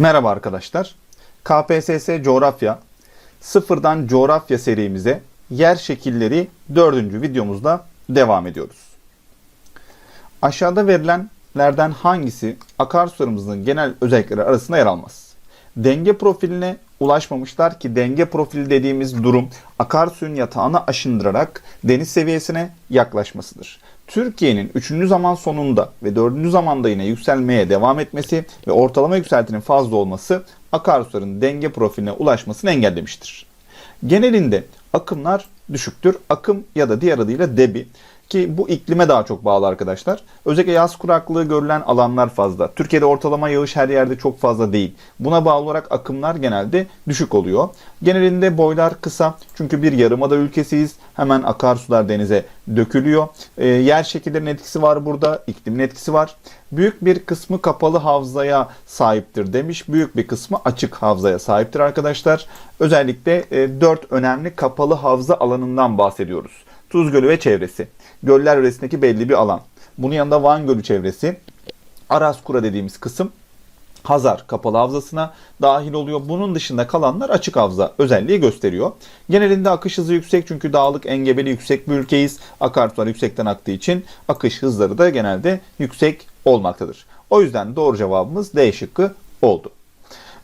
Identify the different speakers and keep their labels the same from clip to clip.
Speaker 1: Merhaba arkadaşlar. KPSS Coğrafya Sıfırdan Coğrafya serimize yer şekilleri dördüncü videomuzda devam ediyoruz. Aşağıda verilenlerden hangisi akarsularımızın genel özellikleri arasında yer almaz? Denge profiline ulaşmamışlar ki denge profili dediğimiz durum akarsuyun yatağını aşındırarak deniz seviyesine yaklaşmasıdır. Türkiye'nin 3. zaman sonunda ve 4. zamanda yine yükselmeye devam etmesi ve ortalama yükseltinin fazla olması akarsuların denge profiline ulaşmasını engellemiştir. Genelinde akımlar düşüktür. Akım ya da diğer adıyla debi ki bu iklime daha çok bağlı arkadaşlar. Özellikle yaz kuraklığı görülen alanlar fazla. Türkiye'de ortalama yağış her yerde çok fazla değil. Buna bağlı olarak akımlar genelde düşük oluyor. Genelinde boylar kısa çünkü bir yarımada ülkesiyiz. Hemen akarsular denize dökülüyor. Ee, yer şekillerinin etkisi var burada. iklimin etkisi var. Büyük bir kısmı kapalı havzaya sahiptir demiş. Büyük bir kısmı açık havzaya sahiptir arkadaşlar. Özellikle e, 4 önemli kapalı havza alanından bahsediyoruz. Tuz Gölü ve çevresi. Göller yöresindeki belli bir alan. Bunun yanında Van Gölü çevresi. Araskura dediğimiz kısım Hazar kapalı havzasına dahil oluyor. Bunun dışında kalanlar açık havza özelliği gösteriyor. Genelinde akış hızı yüksek çünkü dağlık engebeli yüksek bir ülkeyiz. Akarsular yüksekten aktığı için akış hızları da genelde yüksek olmaktadır. O yüzden doğru cevabımız D şıkkı oldu.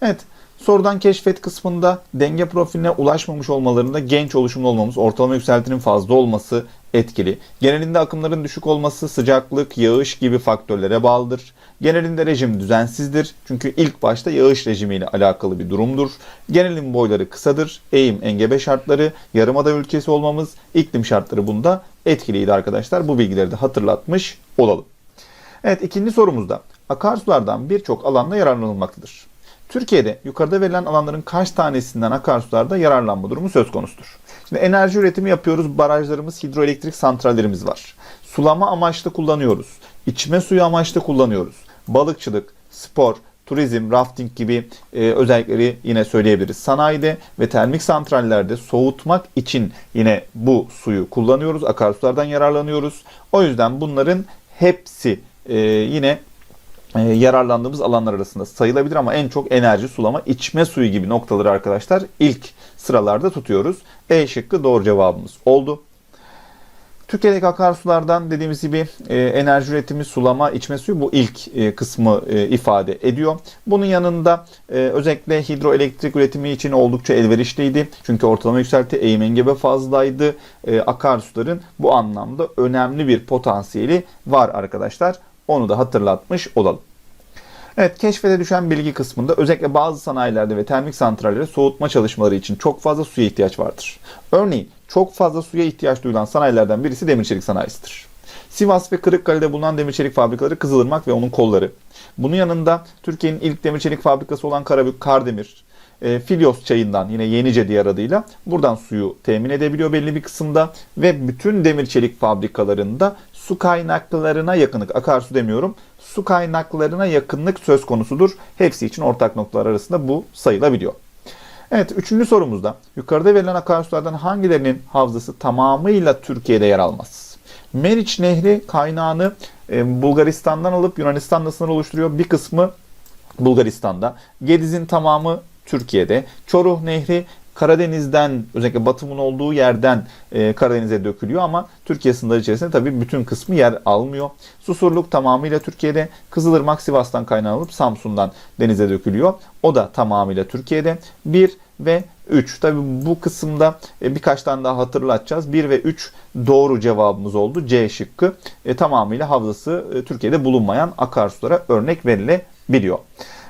Speaker 1: Evet Sorudan keşfet kısmında denge profiline ulaşmamış olmalarında genç oluşumlu olmamız, ortalama yükseltinin fazla olması etkili. Genelinde akımların düşük olması sıcaklık, yağış gibi faktörlere bağlıdır. Genelinde rejim düzensizdir. Çünkü ilk başta yağış rejimiyle alakalı bir durumdur. Genelin boyları kısadır. Eğim, engebe şartları, yarımada ülkesi olmamız, iklim şartları bunda etkiliydi arkadaşlar. Bu bilgileri de hatırlatmış olalım. Evet ikinci sorumuzda akarsulardan birçok alanda yararlanılmaktadır. Türkiye'de yukarıda verilen alanların kaç tanesinden akarsularda yararlanma durumu söz konusudur? Şimdi enerji üretimi yapıyoruz. Barajlarımız, hidroelektrik santrallerimiz var. Sulama amaçlı kullanıyoruz. İçme suyu amaçlı kullanıyoruz. Balıkçılık, spor, turizm, rafting gibi e, özellikleri yine söyleyebiliriz. Sanayide ve termik santrallerde soğutmak için yine bu suyu kullanıyoruz. Akarsulardan yararlanıyoruz. O yüzden bunların hepsi e, yine yararlandığımız alanlar arasında sayılabilir ama en çok enerji, sulama, içme suyu gibi noktaları arkadaşlar ilk sıralarda tutuyoruz. E şıkkı doğru cevabımız oldu. Türkiye'deki akarsulardan dediğimiz gibi e, enerji üretimi, sulama, içme suyu bu ilk e, kısmı e, ifade ediyor. Bunun yanında e, özellikle hidroelektrik üretimi için oldukça elverişliydi. Çünkü ortalama yükselti eğim engebe fazlaydı. E, akarsuların bu anlamda önemli bir potansiyeli var arkadaşlar. Onu da hatırlatmış olalım. Evet, keşfete düşen bilgi kısmında özellikle bazı sanayilerde ve termik santrallerde soğutma çalışmaları için çok fazla suya ihtiyaç vardır. Örneğin çok fazla suya ihtiyaç duyulan sanayilerden birisi demir çelik sanayisidir. Sivas ve Kırıkkale'de bulunan demir çelik fabrikaları Kızılırmak ve onun kolları. Bunun yanında Türkiye'nin ilk demir çelik fabrikası olan Karabük Kardemir, e, Filyos çayından yine Yenice diğer adıyla buradan suyu temin edebiliyor belli bir kısımda ve bütün demir çelik fabrikalarında su kaynaklarına yakınlık, akarsu demiyorum, su kaynaklarına yakınlık söz konusudur. Hepsi için ortak noktalar arasında bu sayılabiliyor. Evet, üçüncü sorumuzda yukarıda verilen akarsulardan hangilerinin havzası tamamıyla Türkiye'de yer almaz? Meriç Nehri kaynağını e, Bulgaristan'dan alıp Yunanistan'da sınır oluşturuyor. Bir kısmı Bulgaristan'da. Gediz'in tamamı Türkiye'de. Çoruh Nehri Karadeniz'den özellikle batımın olduğu yerden e, Karadeniz'e dökülüyor ama Türkiye sınırları içerisinde tabii bütün kısmı yer almıyor. Susurluk tamamıyla Türkiye'de. Kızılırmak Sivas'tan kaynaklanıp Samsun'dan denize dökülüyor. O da tamamıyla Türkiye'de. 1 ve 3. Tabi bu kısımda e, birkaç tane daha hatırlatacağız. 1 ve 3 doğru cevabımız oldu. C şıkkı e, tamamıyla havzası e, Türkiye'de bulunmayan akarsulara örnek verilebiliyor.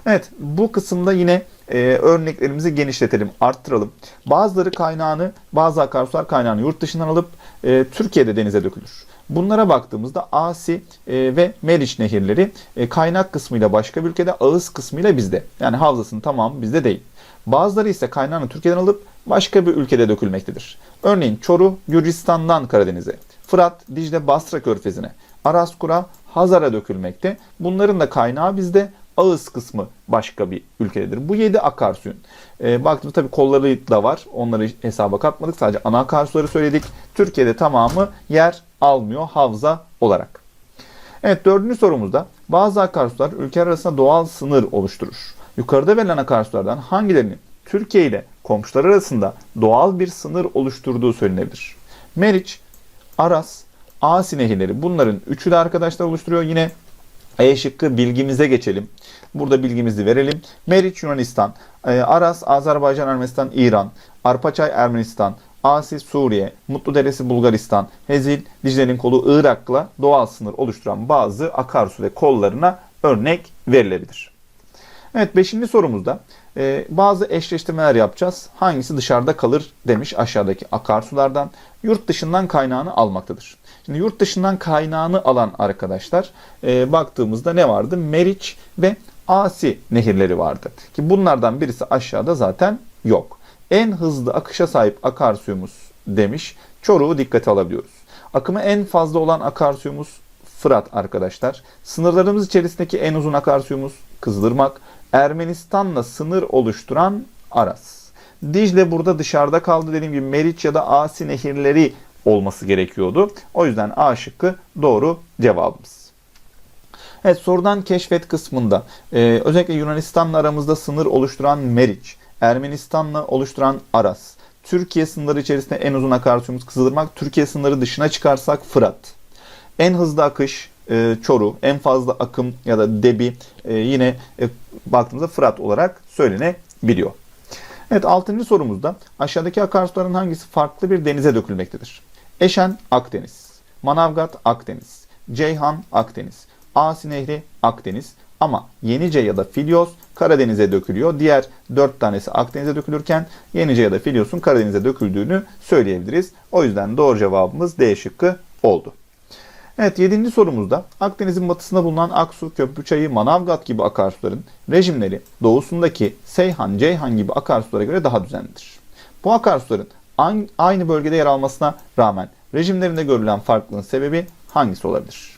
Speaker 1: Evet bu kısımda yine e, örneklerimizi genişletelim, arttıralım. Bazıları kaynağını, bazı akarsular kaynağını yurt dışından alıp e, Türkiye'de denize dökülür. Bunlara baktığımızda Asi e, ve Meriç nehirleri e, kaynak kısmıyla başka bir ülkede, ağız kısmıyla bizde. Yani havzasının tamamı bizde değil. Bazıları ise kaynağını Türkiye'den alıp başka bir ülkede dökülmektedir. Örneğin Çoruh, Gürcistan'dan Karadeniz'e, Fırat, Dicle, Basra Körfezi'ne, Araskura, Hazar'a dökülmekte. Bunların da kaynağı bizde, ağız kısmı başka bir ülkededir. Bu 7 akarsuyun. E, baktığımızda tabii kolları da var. Onları hesaba katmadık. Sadece ana akarsuları söyledik. Türkiye'de tamamı yer almıyor havza olarak. Evet dördüncü sorumuzda bazı akarsular ülke arasında doğal sınır oluşturur. Yukarıda verilen akarsulardan hangilerinin Türkiye ile komşular arasında doğal bir sınır oluşturduğu söylenebilir? Meriç, Aras, Asi nehirleri bunların üçü de arkadaşlar oluşturuyor. Yine E şıkkı bilgimize geçelim. Burada bilgimizi verelim. Meriç Yunanistan, e, Aras Azerbaycan, Ermenistan, İran, Arpaçay Ermenistan, Asi Suriye, Mutlu Deresi Bulgaristan, Hezil Dicle'nin kolu Irak'la doğal sınır oluşturan bazı akarsu ve kollarına örnek verilebilir. Evet 5. sorumuzda e, bazı eşleştirmeler yapacağız. Hangisi dışarıda kalır demiş aşağıdaki akarsulardan. Yurt dışından kaynağını almaktadır. Şimdi yurt dışından kaynağını alan arkadaşlar e, baktığımızda ne vardı? Meriç ve Asi nehirleri vardı. Ki bunlardan birisi aşağıda zaten yok. En hızlı akışa sahip akarsuyumuz demiş. Çoruğu dikkate alabiliyoruz. Akımı en fazla olan akarsuyumuz Fırat arkadaşlar. Sınırlarımız içerisindeki en uzun akarsuyumuz Kızılırmak. Ermenistan'la sınır oluşturan Aras. Dicle burada dışarıda kaldı dediğim gibi Meriç ya da Asi nehirleri olması gerekiyordu. O yüzden A şıkkı doğru cevabımız. Evet sorudan keşfet kısmında e, özellikle Yunanistan'la aramızda sınır oluşturan Meriç, Ermenistan'la oluşturan Aras, Türkiye sınırları içerisinde en uzun akarsuyumuz Kızılırmak, Türkiye sınırı dışına çıkarsak Fırat. En hızlı akış e, Çoru, en fazla akım ya da debi e, yine e, baktığımızda Fırat olarak söylenebiliyor. Evet 6. sorumuzda aşağıdaki akarsuların hangisi farklı bir denize dökülmektedir? Eşen Akdeniz, Manavgat Akdeniz, Ceyhan Akdeniz, Asi Nehri Akdeniz ama Yenice ya da Filyos Karadeniz'e dökülüyor. Diğer 4 tanesi Akdeniz'e dökülürken Yenice ya da Filyos'un Karadeniz'e döküldüğünü söyleyebiliriz. O yüzden doğru cevabımız D şıkkı oldu. Evet 7. sorumuzda Akdeniz'in batısında bulunan Aksu, Köprüçayı, Manavgat gibi akarsuların rejimleri doğusundaki Seyhan, Ceyhan gibi akarsulara göre daha düzenlidir. Bu akarsuların aynı bölgede yer almasına rağmen rejimlerinde görülen farklılığın sebebi hangisi olabilir?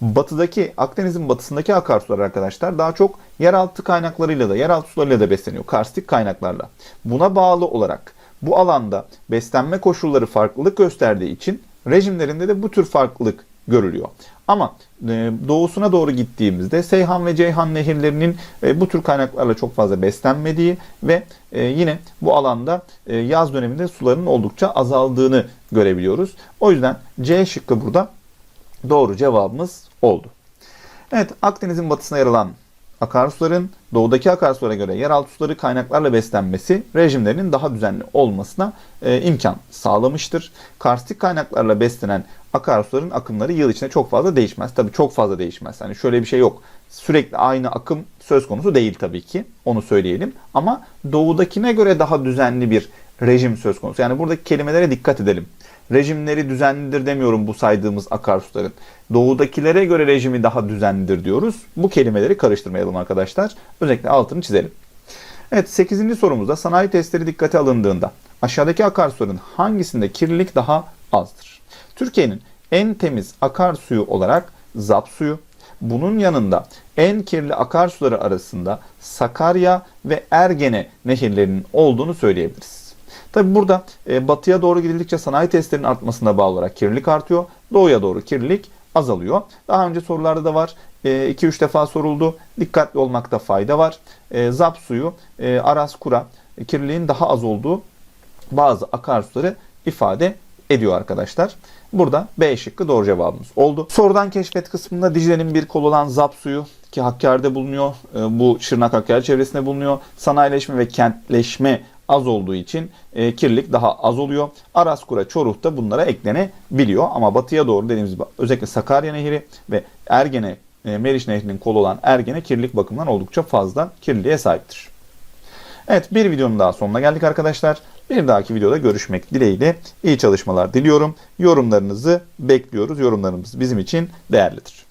Speaker 1: Batıdaki, Akdeniz'in batısındaki akarsular arkadaşlar daha çok yeraltı kaynaklarıyla da, yeraltı sularıyla da besleniyor. Karstik kaynaklarla. Buna bağlı olarak bu alanda beslenme koşulları farklılık gösterdiği için rejimlerinde de bu tür farklılık görülüyor. Ama e, doğusuna doğru gittiğimizde Seyhan ve Ceyhan nehirlerinin e, bu tür kaynaklarla çok fazla beslenmediği ve e, yine bu alanda yaz döneminde suların oldukça azaldığını görebiliyoruz. O yüzden C şıkkı burada doğru cevabımız oldu. Evet Akdeniz'in batısına yer alan akarsuların doğudaki akarsulara göre yeraltı suları kaynaklarla beslenmesi rejimlerinin daha düzenli olmasına e, imkan sağlamıştır. Karstik kaynaklarla beslenen akarsuların akımları yıl içinde çok fazla değişmez. Tabii çok fazla değişmez. Hani şöyle bir şey yok. Sürekli aynı akım söz konusu değil tabii ki. Onu söyleyelim. Ama doğudakine göre daha düzenli bir rejim söz konusu. Yani buradaki kelimelere dikkat edelim. Rejimleri düzenlidir demiyorum bu saydığımız akarsuların. Doğudakilere göre rejimi daha düzenlidir diyoruz. Bu kelimeleri karıştırmayalım arkadaşlar. Özellikle altını çizelim. Evet 8. sorumuzda sanayi testleri dikkate alındığında aşağıdaki akarsuların hangisinde kirlilik daha azdır? Türkiye'nin en temiz akarsuyu olarak Zap suyu, bunun yanında en kirli akarsuları arasında Sakarya ve Ergene nehirlerinin olduğunu söyleyebiliriz. Tabi burada e, batıya doğru gidildikçe sanayi testlerinin artmasına bağlı olarak kirlilik artıyor. Doğuya doğru kirlilik azalıyor. Daha önce sorularda da var. 2-3 e, defa soruldu. Dikkatli olmakta fayda var. E, zap suyu, e, Aras Kura e, kirliliğin daha az olduğu bazı akarsuları ifade ediyor arkadaşlar. Burada B şıkkı doğru cevabımız oldu. Sorudan keşfet kısmında Dicle'nin bir kol olan Zap suyu ki Hakkari'de bulunuyor. E, bu Şırnak Hakkari çevresinde bulunuyor. Sanayileşme ve kentleşme az olduğu için e, kirlilik daha az oluyor. Araskura, Çoruh da bunlara eklenebiliyor. Ama batıya doğru dediğimiz gibi özellikle Sakarya Nehri ve Ergene, e, Meriç Nehri'nin kolu olan Ergene kirlilik bakımından oldukça fazla kirliliğe sahiptir. Evet bir videonun daha sonuna geldik arkadaşlar. Bir dahaki videoda görüşmek dileğiyle iyi çalışmalar diliyorum. Yorumlarınızı bekliyoruz. Yorumlarımız bizim için değerlidir.